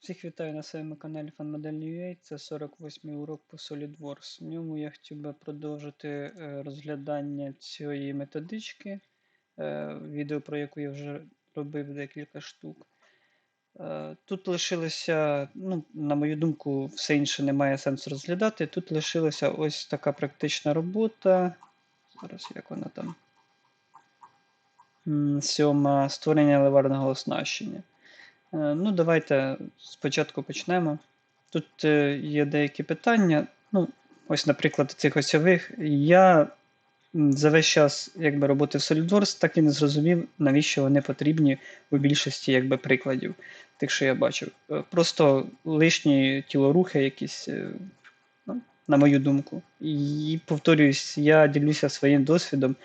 Всіх вітаю на своєму каналі FunModel.ua. Це 48-й урок по SolidWorks. В ньому я хотів би продовжити е, розглядання цієї методички, е, відео про яку я вже робив декілька штук. Е, Тут лишилося, ну, на мою думку, все інше немає сенсу розглядати. Тут лишилася ось така практична робота. Зараз як вона там. Сьома створення ливарного оснащення. Е, Ну, давайте спочатку почнемо. Тут е, є деякі питання. Ну, ось, наприклад, цих осьових. Я за весь час якби, роботи в SolidWorks так і не зрозумів, навіщо вони потрібні у більшості якби, прикладів, тих, що я бачив. Е, Просто лишні тілорухи якісь, на мою думку. І повторююсь, я ділюся своїм досвідом.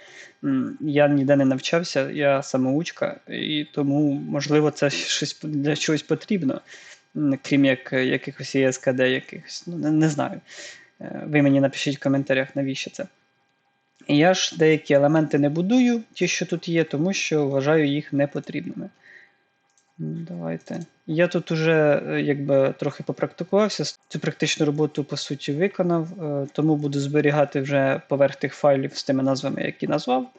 Я ніде не навчався, я самоучка, і тому, можливо, це щось для чогось потрібно, крім як якихось ЄСКД якихось. Ну, не, не знаю. Е, Ви мені напишіть в коментарях, навіщо це. Я ж деякі елементи не будую, ті, що тут є, тому що вважаю їх непотрібними. Давайте. Я тут уже е, якби трохи попрактикувався, цю практичну роботу по суті виконав, е, тому буду зберігати вже поверх тих файлів з тими назвами, які назвав.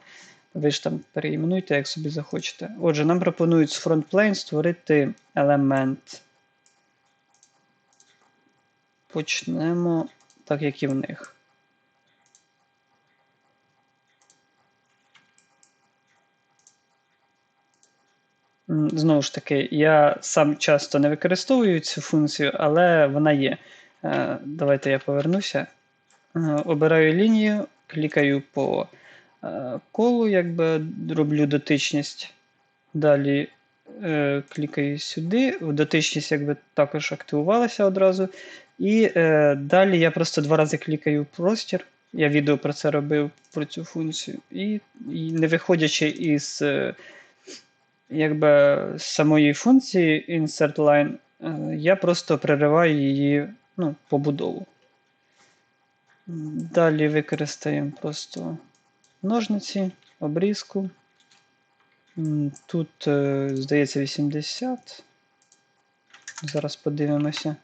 Ви ж там переіменуйте, як собі захочете. Отже, нам пропонують з FrontPlane створити елемент. Почнемо так, як і в них. Знову ж таки, я сам часто не використовую цю функцію, але вона є. Е, Давайте я повернуся. Е, Обираю лінію, клікаю по е, колу, якби роблю дотичність. Далі клікаю сюди. Дотичність якби також активувалася одразу. І далі я просто два рази клікаю простір. Я відео про це робив, про цю функцію. І, не виходячи із якби, з самої функції insert line, е, я просто перериваю її ну, побудову. Далі використаємо просто ножниці, обрізку. Тут, е, здається, 80. Зараз подивимося.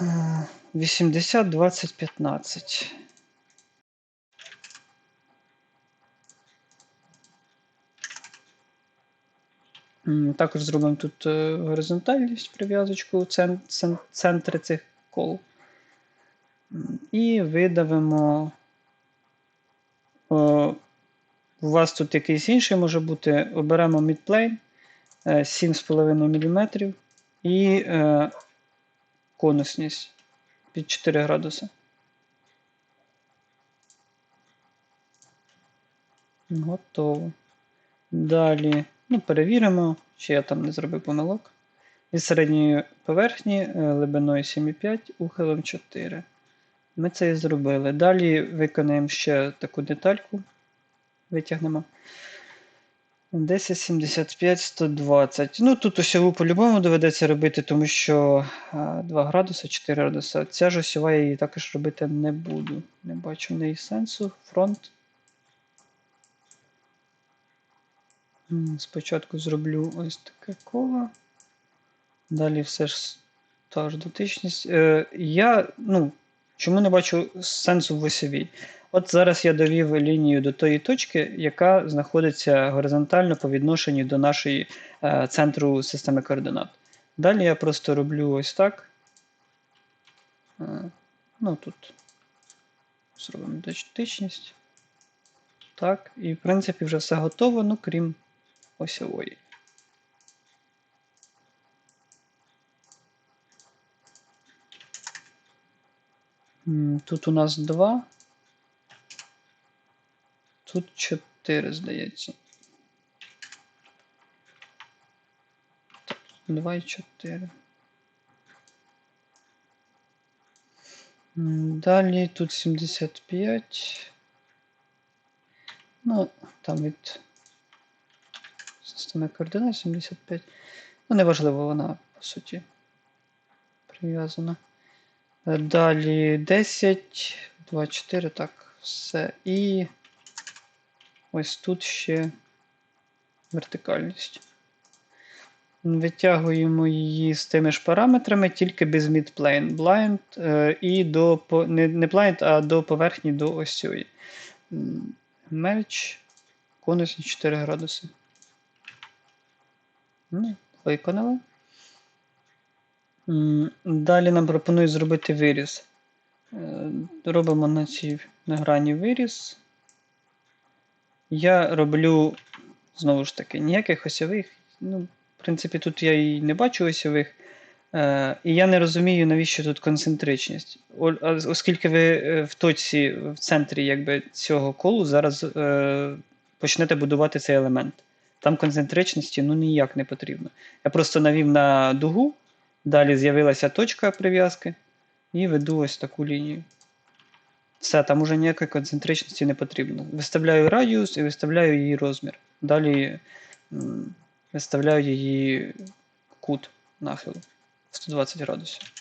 Е, 80, 20, 15. Також зробимо тут е, горизонтальність, прив'язочку у цен- цен- центри цих кол. І видавимо. У вас тут якийсь інший може бути. Оберемо midplane е, 7,5 мм і е, конусність під 4 градуси. Готово. Далі ну, перевіримо, чи я там не зробив помилок. Від середньої поверхні е, глибиною 7,5, ухилом 4. Ми це і зробили. Далі виконаємо ще таку детальку. Витягнемо. 10, 75, 120. Ну, тут осьову по-любому доведеться робити, тому що 2 градуси, 4 градуси. Ця ж осьова я її також робити не буду. Не бачу в неї сенсу. Фронт. Спочатку зроблю ось таке коло. Далі все ж та ж дотичність. Е, я, ну, чому не бачу сенсу в осьовій? От зараз я довів лінію до тої точки, яка знаходиться горизонтально по відношенню до нашої е, центру системи координат. Далі я просто роблю ось так. Е, ну тут зробимо дотичність. Так, і в принципі вже все готово, ну крім осьової. Тут у нас 2. Тут 4, здається. 2 і 4. Далі тут 75. Ну, там від системи координат 75. Ну, неважливо, вона, по суті, прив'язана. Е, Далі 10, 2, 4, так, все. І ось тут ще вертикальність. Витягуємо її з тими ж параметрами, тільки без midplane. Blind е, і до не, blind, а до поверхні до ось цієї. М, Merge, конусні 4 градуси. Ну, виконали. Далі нам пропонують зробити виріз. Е, Робимо на цій на грані виріз. Я роблю, знову ж таки, ніяких осьових. Ну, в принципі, тут я і не бачу осьових. Е, і я не розумію, навіщо тут концентричність. Оскільки ви е, в точці, в центрі якби, цього колу зараз почнете будувати цей елемент. Там концентричності ну, ніяк не потрібно. Я просто навів на дугу, далі з'явилася точка прив'язки, і веду ось таку лінію. Все, там уже ніякої концентричності не потрібно. Виставляю радіус і виставляю її розмір. Далі виставляю її кут нахилу 120 градусів.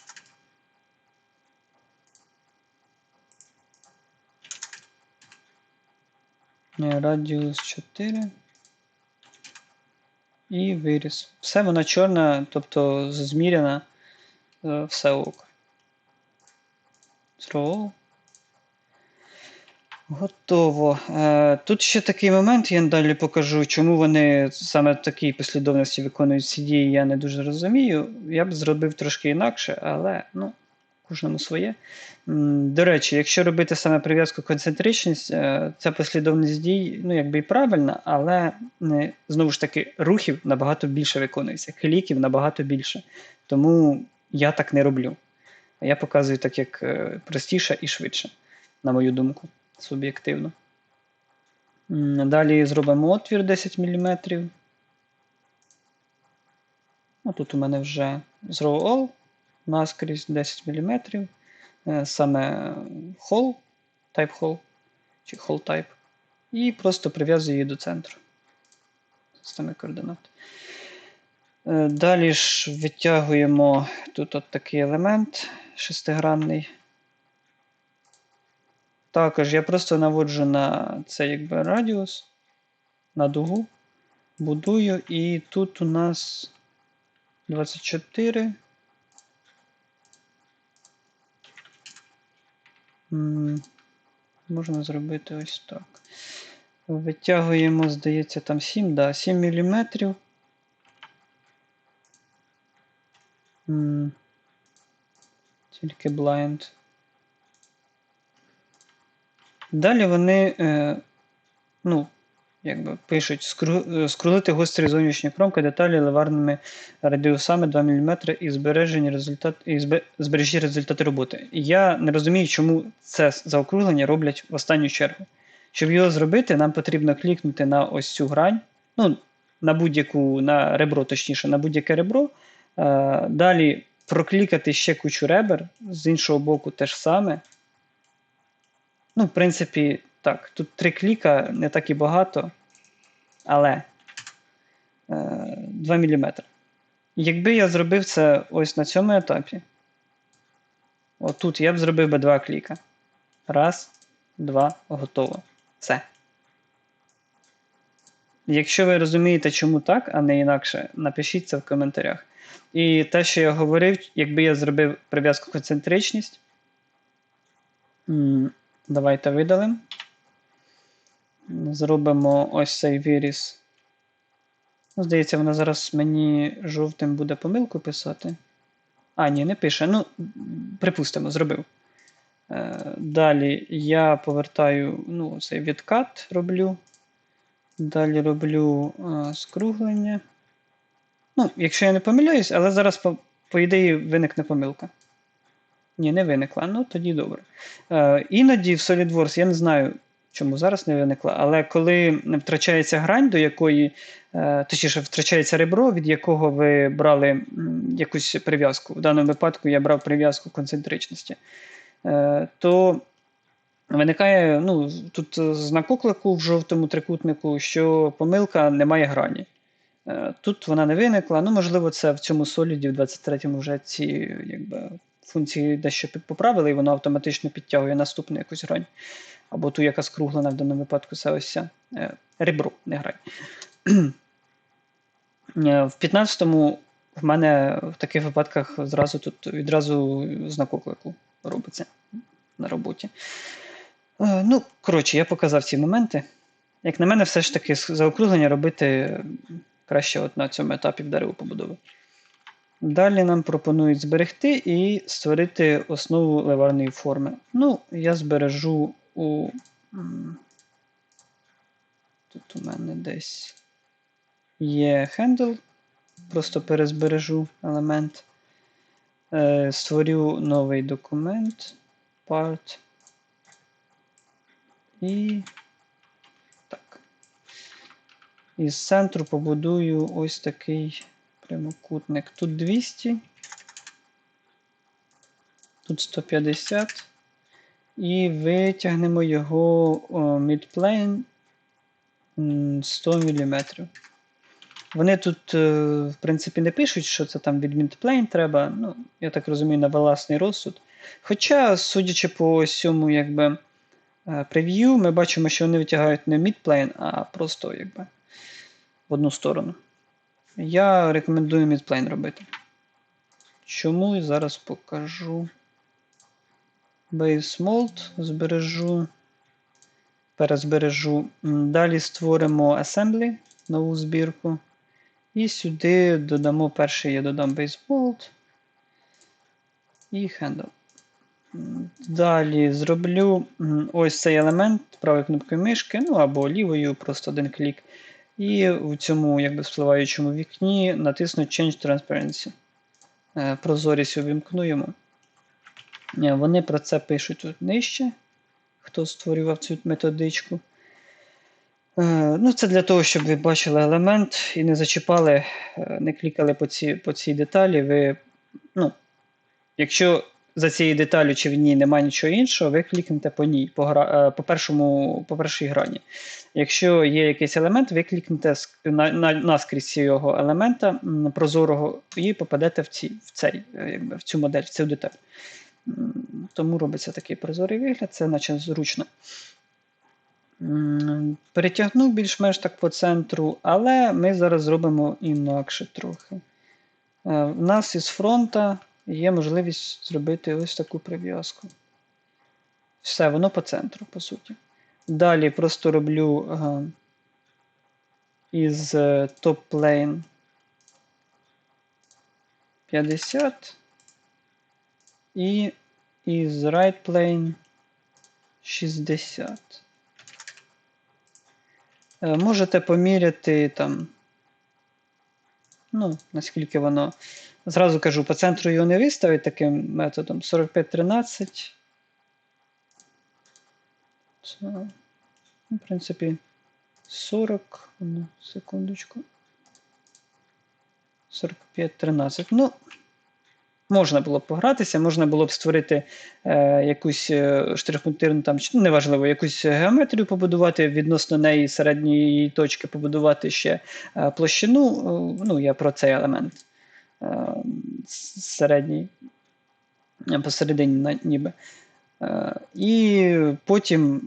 Радіус 4. І виріс. Все вона чорна, тобто зміряна, е, все ок. Throw. Готово. Е, Тут ще такий момент, я далі покажу, чому вони саме в такій послідовності виконують ці дії, я не дуже розумію. Я б зробив трошки інакше, але ну, кожному своє. До речі, якщо робити саме прив'язку концентричність, е, ця послідовність дій, ну, якби і правильна, але знову ж таки, рухів набагато більше виконується, кліків набагато більше. Тому я так не роблю. Я показую так, як е, простіше і швидше, на мою думку, суб'єктивно. Далі зробимо отвір 10 мм. Ну, тут у мене вже Raw All наскрізь 10 мм. Е, Саме hole, type hole, чи hole type. І просто прив'язую її до центру. Системи координат. Е, Далі ж витягуємо тут от такий елемент шестигранний. Також я просто наводжу на цей якби радіус, на дугу, будую, і тут у нас 24. Можна зробити ось так. Витягуємо, здається, там 7, да, 7 мм. Тільки blind. Далі вони, е, ну, якби пишуть, скру, е, скрулити гострі зовнішні кромки деталі ливарними радіусами 2 мм і збережені результат, і збе- збережі результати роботи. Я не розумію, чому це заокруглення роблять в останню чергу. Щоб його зробити, нам потрібно клікнути на ось цю грань, ну, на будь-яку, на ребро, точніше, на будь-яке ребро. Е, далі проклікати ще кучу ребер, з іншого боку, те ж саме. Ну, в принципі, так, тут три кліка не так і багато, але е, 2 мм. Якби я зробив це ось на цьому етапі, отут я б зробив би два кліка. Раз, два, готово. Все. Якщо ви розумієте, чому так, а не інакше, напишіть це в коментарях. І те, що я говорив, якби я зробив прив'язку концентричність. Давайте видалимо. Зробимо ось цей виріз. Ну, здається, вона зараз мені жовтим буде помилку писати. А, ні, не пише. Ну, припустимо, зробив. Е, Далі я повертаю ну, цей відкат роблю. Далі роблю е, скруглення. Ну, якщо я не помиляюсь, але зараз, по, по ідеї, виникне помилка. Ні, не виникла. Ну, тоді добре. Е, іноді в SolidWorks, я не знаю, чому зараз не виникла, але коли втрачається грань, до якої, е, точніше, втрачається ребро, від якого ви брали якусь прив'язку. В даному випадку я брав прив'язку концентричності, е, то виникає ну, тут знак оклику в жовтому трикутнику, що помилка не має грані. Е, Тут вона не виникла. Ну, можливо, це в цьому соліді в 23-му вже ці якби, функції дещо поправили, і воно автоматично підтягує наступну якусь грань. Або ту, яка скруглена в даному випадку, це ось е, ребро, не грань. Е, В 15-му в мене в таких випадках зразу тут відразу знак оклику робиться на роботі. Е, Ну, коротше, я показав ці моменти. Як на мене, все ж таки заокруглення робити краще от на цьому етапі в дерево побудови. Далі нам пропонують зберегти і створити основу леварної форми. Ну, я збережу у. Тут у мене десь є хендл. Просто перезбережу елемент. Е, Створю новий документ. Part. І так. Із центру побудую ось такий прямокутник. Тут 200, тут 150. І витягнемо його midplane 100 мм. Вони тут, е, в принципі, не пишуть, що це там від midplane треба. Ну, я так розумію, на власний розсуд. Хоча, судячи по цьому, якби е, прев'ю, ми бачимо, що вони витягають не midplane, а просто якби в одну сторону. Я рекомендую midplane робити. Чому? Зараз покажу. Base mold збережу. Перезбережу. Далі створимо assembly, нову збірку. І сюди додамо перший, я додам base mold і handle. Далі зроблю ось цей елемент правою кнопкою мишки, ну або лівою, просто один клік. І в цьому якби впливаючому вікні натисну Change Transparency. Е, Прозорість. Е, Вони про це пишуть тут нижче, хто створював цю методичку. Е, Ну, Це для того, щоб ви бачили елемент і не зачіпали, е, не клікали по цій, по цій деталі. Ви, ну, Якщо за цією деталю чи в ній немає нічого іншого, ви клікнете по ній, по, гра, е, по, першому, по першій грані. Якщо є якийсь елемент, ви клікнете на, на, наскрізь цього елемента прозорого і попадете в, ці, в, цей, е, в цю модель, в цю деталь. Тому робиться такий прозорий вигляд, це наче зручно. Перетягнув більш-менш так по центру, але ми зараз зробимо інакше трохи. Е, В нас із фронта є можливість зробити ось таку прив'язку. Все, воно по центру, по суті. Далі просто роблю ага, із е, plane 50 і із right plane 60. Е, Можете поміряти там, ну, наскільки воно. Зразу кажу, по центру його не виставить таким методом. 45-13. Це, ну, в принципі, 40. Ну, секундочку. 45-13. Ну, можна було б погратися, можна було б створити е, якусь е, штрихпунктирну там, ну, неважливо, якусь геометрію побудувати, відносно неї середньої точки побудувати ще е, площину. Е, ну, я про цей елемент е, середній, е, посередині ніби. Е, і потім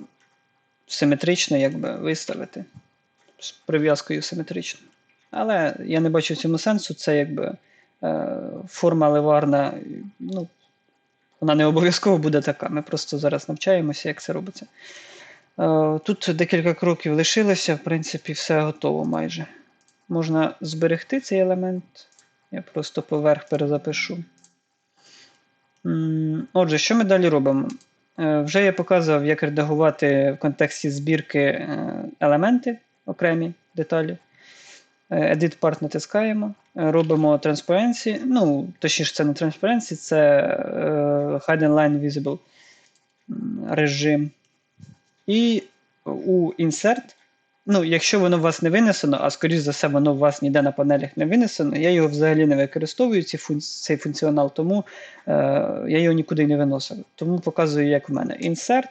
симетрично якби, виставити з прив'язкою симетрично. Але я не бачу в цьому сенсу. Це якби форма ливарна, ну, вона не обов'язково буде така. Ми просто зараз навчаємося, як це робиться. Е, тут декілька кроків лишилося, в принципі, все готово майже. Можна зберегти цей елемент. Я просто поверх перезапишу. Отже, що ми далі робимо? Е, Вже я показував, як редагувати в контексті збірки е, елементи, окремі деталі. Е, Edit Part натискаємо, е, робимо Transparency. Ну, точніше, це не Transparency, це е, Hidden Line Visible режим. І у Insert, ну, якщо воно у вас не винесено, а скоріш за все, воно у вас ніде на панелях не винесено, я його взагалі не використовую, ці функ- цей функціонал, тому е, я його нікуди не виносив. Тому показую, як в мене Insert.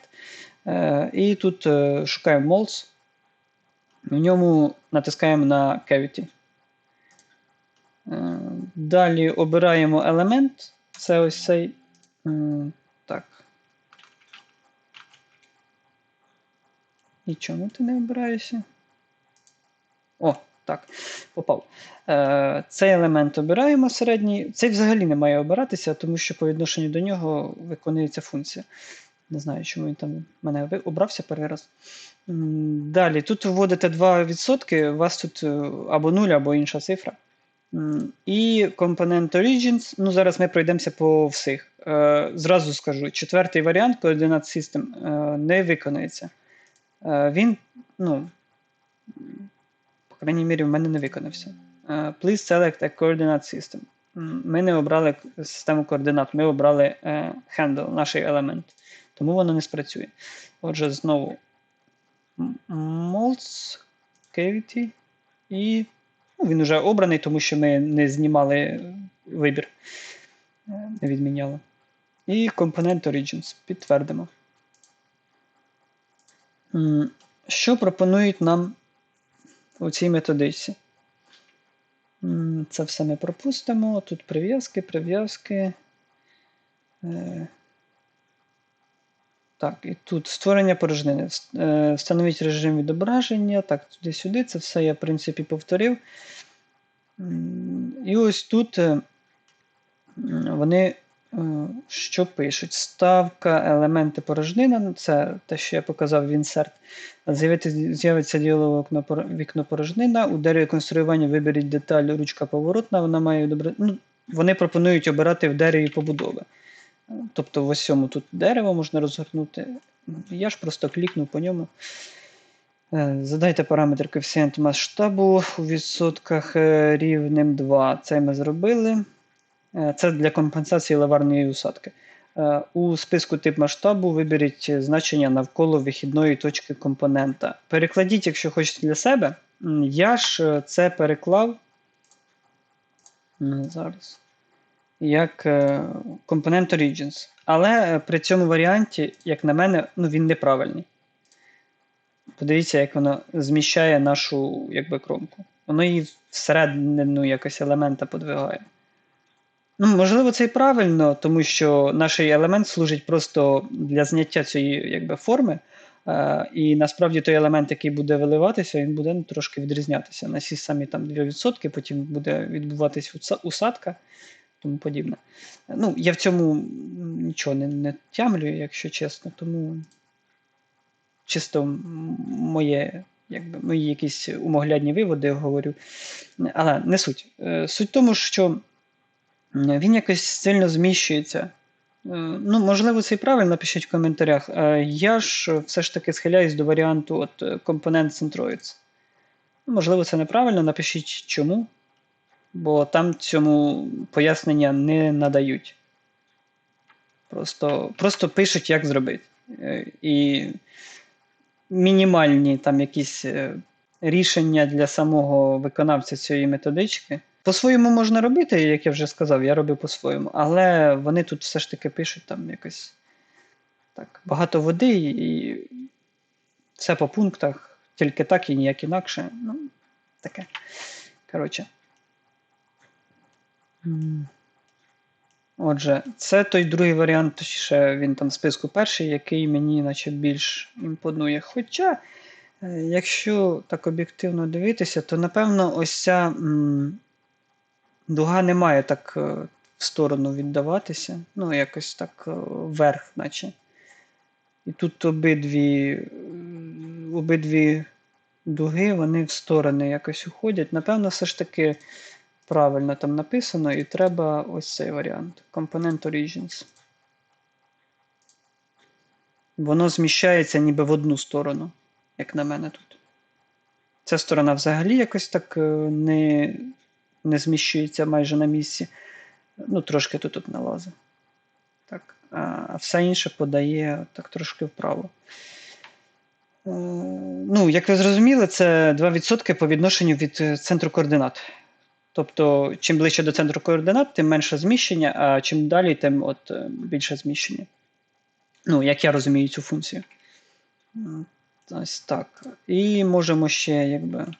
Е, і тут е, шукаємо Molds. В ньому натискаємо на Cavity. Е, Далі обираємо елемент. Це ось цей. м, Так. І чому ти не обираєшся? О, Так, попав. Е, Цей елемент обираємо середній. Цей взагалі не має обиратися, тому що по відношенню до нього виконується функція. Не знаю, чому він там мене обрався перший раз. Далі, тут вводите 2%, у вас тут е, або 0, або інша цифра. І компонент Origins. Ну, зараз ми пройдемося по всіх. Е, Зразу скажу: четвертий варіант координат System е, не виконується. Е, Він, ну, по крайній мірі, в мене не виконався. Please select a coordinate system. Ми не обрали систему координат, ми обрали handle, наш елемент. Тому воно не спрацює. Отже, знову molds, cavity, і ну, він вже обраний, тому що ми не знімали е, вибір, е, не відміняли. І компонент Origins. Підтвердимо. Що пропонують нам у цій методичці? Це все ми пропустимо. Тут прив'язки, прив'язки. Так, і тут створення порожнини. Е, Встановіть режим відображення. Так, туди-сюди. Це все я, в принципі, повторив. І ось тут е, вони е, що пишуть? Ставка, елементи порожнина. ну, Це те, що я показав в інсерт. З'явиться діалогове вікно, вікно порожнина. У дереві конструювання виберіть деталь ручка поворотна. Вона має добре. Ну, вони пропонують обирати в дереві побудови. Тобто в ось тут дерево можна розгорнути. Я ж просто клікнув по ньому. Е, Задайте параметр коефіцієнт масштабу у відсотках е, рівнем 2. Це ми зробили. Е, Це для компенсації лаварної усадки. У списку тип масштабу виберіть значення навколо вихідної точки компонента. Перекладіть, якщо хочете для себе. Я ж це переклав. Зараз. Як е, компонент Origins. Але е, при цьому варіанті, як на мене, ну, він неправильний. Подивіться, як воно зміщає нашу якби, кромку. Воно її всередину якось елемента подвигає. Ну, можливо, це і правильно, тому що наш елемент служить просто для зняття цієї якби, форми. Е, і насправді той елемент, який буде виливатися, він буде ну, трошки відрізнятися. На ці самі там 2%, потім буде відбуватись усадка, тому подібне. Ну, я в цьому нічого не, не тямлю, якщо чесно, тому чисто моє, якби, мої якісь умоглядні виводи говорю. Але не суть. Е, Суть в тому, що він якось сильно зміщується. Е, Ну, можливо, це і правильно, напишіть в коментарях. Я ж все ж таки схиляюсь до варіанту от, компонент Centroids. Можливо, це неправильно, напишіть чому, бо там цьому пояснення не надають. Просто, просто пишуть, як зробити. Е, І мінімальні там якісь е, рішення для самого виконавця цієї методички. По-своєму можна робити, як я вже сказав, я робив по-своєму, але вони тут все ж таки пишуть там якось так, багато води і все по пунктах, тільки так і ніяк інакше. Ну, таке. Коротше. Отже, це той другий варіант, точніше, він там в списку перший, який мені наче більш імпонує. Хоча, е, якщо так об'єктивно дивитися, то напевно ось ця м, дуга не має так е, в сторону віддаватися. Ну, якось так е, вверх, наче. І тут обидві, обидві дуги, вони в сторони якось уходять. Напевно, все ж таки правильно там написано, і треба ось цей варіант. Component Origins. Воно зміщається ніби в одну сторону, як на мене тут. Ця сторона взагалі якось так е, не, не зміщується майже на місці. Ну, трошки тут, тут налазить. Так. А все інше подає так трошки вправо. Е, Ну, як ви зрозуміли, це 2% по відношенню від е, центру координат. Тобто, чим ближче до центру координат, тим менше зміщення, а чим далі, тим от е, більше зміщення. Ну, як я розумію цю функцію. Ось так. І можемо ще, якби.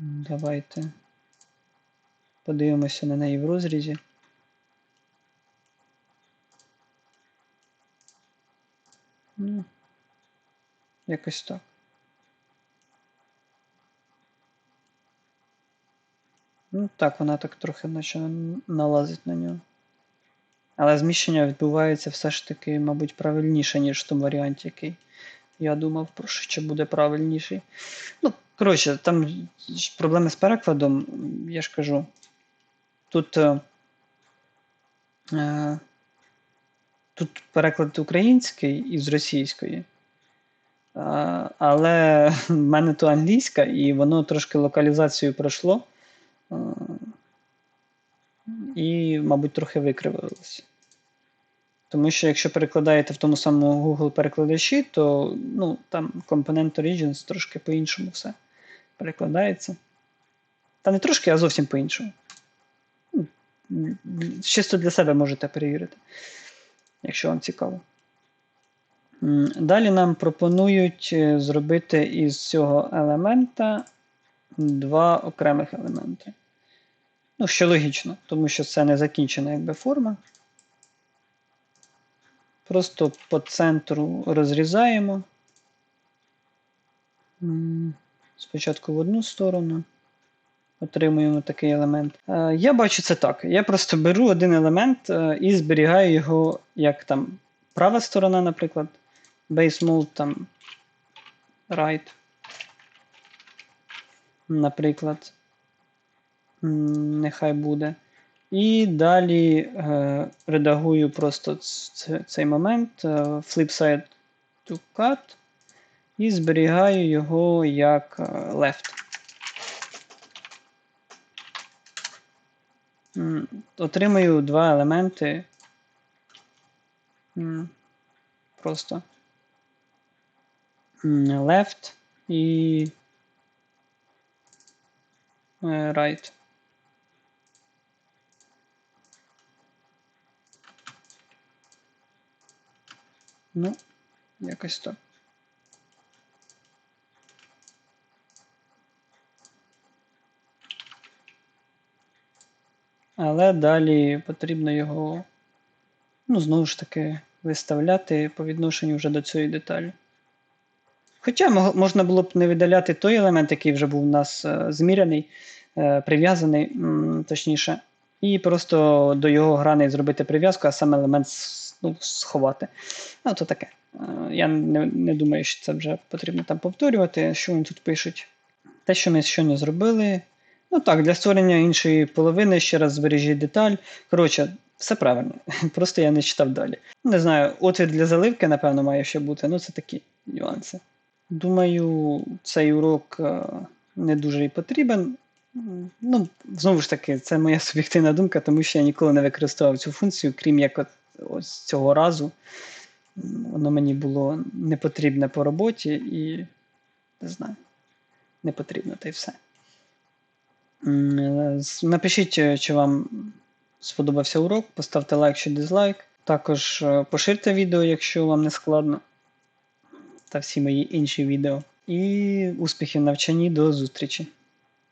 Давайте подивимося на неї в розрізі. Ну, якось так. Ну, так, вона так трохи наче налазить на нього. Але зміщення відбувається все ж таки, мабуть, правильніше, ніж в тому варіанті, який я думав, про що буде правильніший. Ну, коротше, там проблеми з перекладом, я ж кажу. Тут, е, е, тут переклад український із російської. А, але в мене то англійська, і воно трошки локалізацію пройшло. Е, І, мабуть, трохи викривилося. Тому що якщо перекладаєте в тому самому Google перекладачі, то ну, там компонент Origins трошки по-іншому все перекладається. Та не трошки, а зовсім по-іншому. Ну, Чисто для себе можете перевірити, якщо вам цікаво. Далі нам пропонують е, зробити із цього елемента два окремих елементи. Ну, що логічно, тому що це не закінчена якби форма. Просто по центру розрізаємо. Спочатку в одну сторону. Отримуємо такий елемент. Е, Я бачу це так. Я просто беру один елемент е, і зберігаю його як там права сторона, наприклад. Base mode там right. Наприклад. Нехай буде. І далі е, редагую просто цей момент е, flip side to cut і зберігаю його як е, left. М, Отримаю два елементи. Просто left і right. Ну, якось так. Але далі потрібно його, ну, знову ж таки, виставляти по відношенню вже до цієї деталі. Хоча можна було б не видаляти той елемент, який вже був у нас е, зміряний, е, прив'язаний, точніше, і просто до його грани зробити прив'язку, а сам елемент ну, сховати. Ну, то таке. Е, Я не, не думаю, що це вже потрібно там повторювати, що вони тут пишуть. Те, що ми щойно зробили. Ну так, для створення іншої половини ще раз збережіть деталь. Коротше, все правильно. Просто я не читав далі. Не знаю, отвір для заливки, напевно, має ще бути. Ну, це такі нюанси. Думаю, цей урок е, не дуже і потрібен. Ну, знову ж таки, це моя суб'єктивна думка, тому що я ніколи не використовував цю функцію, крім як от, ось цього разу. Воно мені було не потрібне по роботі і не знаю, не потрібно, та й все. Е, Напишіть, е, чи вам сподобався урок, поставте лайк чи дизлайк. Також поширте відео, якщо вам не складно, та всі мої інші відео. І успіхів навчанні, до зустрічі!